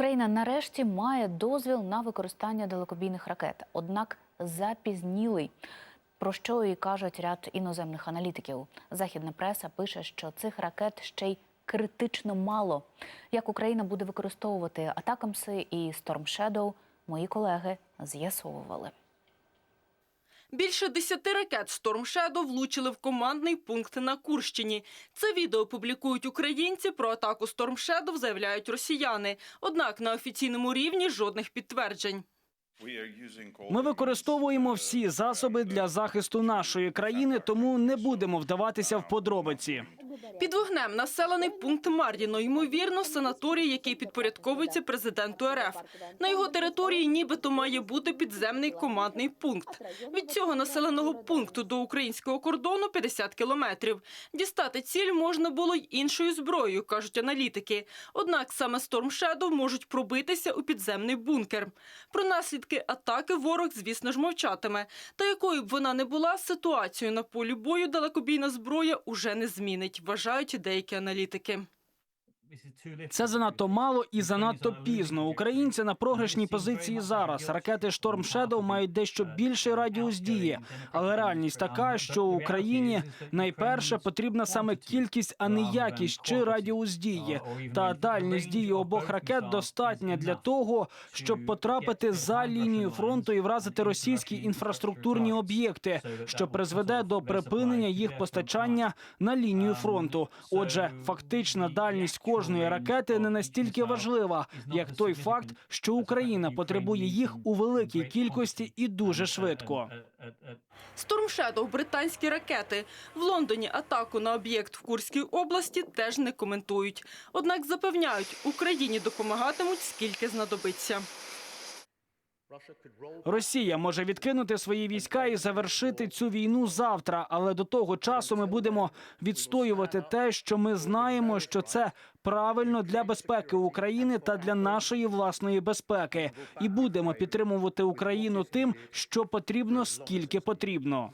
Україна нарешті має дозвіл на використання далекобійних ракет, однак запізнілий. Про що і кажуть ряд іноземних аналітиків. Західна преса пише, що цих ракет ще й критично мало. Як Україна буде використовувати атакамси і Storm Shadow, мої колеги з'ясовували. Більше десяти ракет Shadow влучили в командний пункт на Курщині. Це відео публікують українці. Про атаку Storm Shadow заявляють росіяни. Однак на офіційному рівні жодних підтверджень. Ми використовуємо всі засоби для захисту нашої країни, тому не будемо вдаватися в подробиці. Під вогнем населений пункт Мардіно, ймовірно, санаторій, який підпорядковується президенту РФ. На його території нібито має бути підземний командний пункт. Від цього населеного пункту до українського кордону 50 кілометрів. Дістати ціль можна було й іншою зброєю, кажуть аналітики. Однак саме Storm Shadow можуть пробитися у підземний бункер. Про наслідки атаки ворог, звісно ж, мовчатиме. Та якою б вона не була, ситуацію на полі бою далекобійна зброя уже не змінить, вважають деякі аналітики. Це занадто мало і занадто пізно. Українці на програшній позиції зараз. Ракети Storm Shadow мають дещо більший радіус дії, але реальність така, що Україні найперше потрібна саме кількість, а не якість чи радіус дії. Та дальність дії обох ракет достатня для того, щоб потрапити за лінію фронту і вразити російські інфраструктурні об'єкти, що призведе до припинення їх постачання на лінію фронту. Отже, фактична дальність кожної ракети не настільки важлива, як той факт, що Україна потребує їх у великій кількості і дуже швидко. Shadow – британські ракети. В Лондоні атаку на об'єкт в Курській області теж не коментують. Однак запевняють, Україні допомагатимуть, скільки знадобиться. Росія може відкинути свої війська і завершити цю війну завтра, але до того часу ми будемо відстоювати те, що ми знаємо, що це правильно для безпеки України та для нашої власної безпеки, і будемо підтримувати Україну тим, що потрібно, скільки потрібно.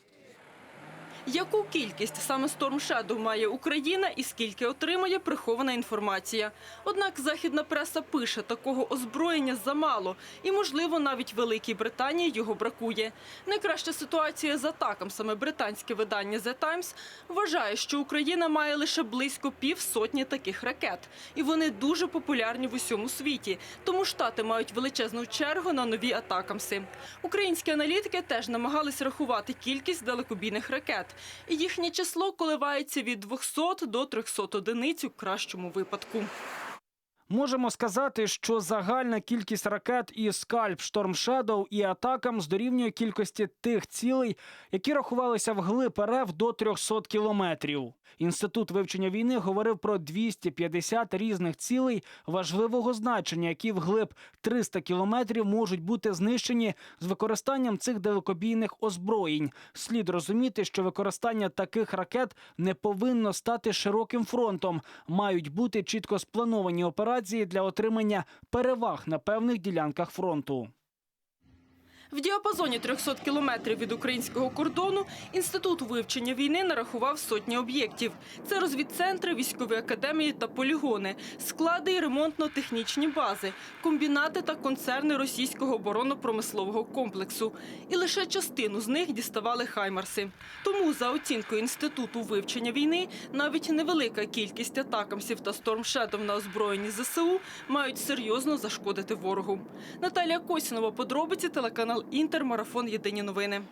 Яку кількість саме Storm Shadow має Україна і скільки отримає прихована інформація. Однак західна преса пише, такого озброєння замало, і, можливо, навіть Великій Британії його бракує. Найкраща ситуація з атакам саме британське видання The Times вважає, що Україна має лише близько півсотні таких ракет, і вони дуже популярні в усьому світі. Тому штати мають величезну чергу на нові атакамси. Українські аналітики теж намагались рахувати кількість далекобійних ракет. І їхнє число коливається від 200 до 300 одиниць у кращому випадку. Можемо сказати, що загальна кількість ракет із скальп Storm Shadow і атакам здорівнює кількості тих цілей, які рахувалися вглиб РФ до 300 кілометрів. Інститут вивчення війни говорив про 250 різних цілей важливого значення, які вглиб 300 кілометрів можуть бути знищені з використанням цих далекобійних озброєнь. Слід розуміти, що використання таких ракет не повинно стати широким фронтом. Мають бути чітко сплановані операції для отримання переваг на певних ділянках фронту. В діапазоні 300 кілометрів від українського кордону інститут вивчення війни нарахував сотні об'єктів. Це розвідцентри, військові академії та полігони, склади і ремонтно-технічні бази, комбінати та концерни російського оборонно-промислового комплексу. І лише частину з них діставали хаймарси. Тому, за оцінкою інституту вивчення війни, навіть невелика кількість атакамсів та стормшедов на озброєнні ЗСУ мають серйозно зашкодити ворогу. Наталія Косінова, подробиці, телеканал Інтер, марафон Єдині новини.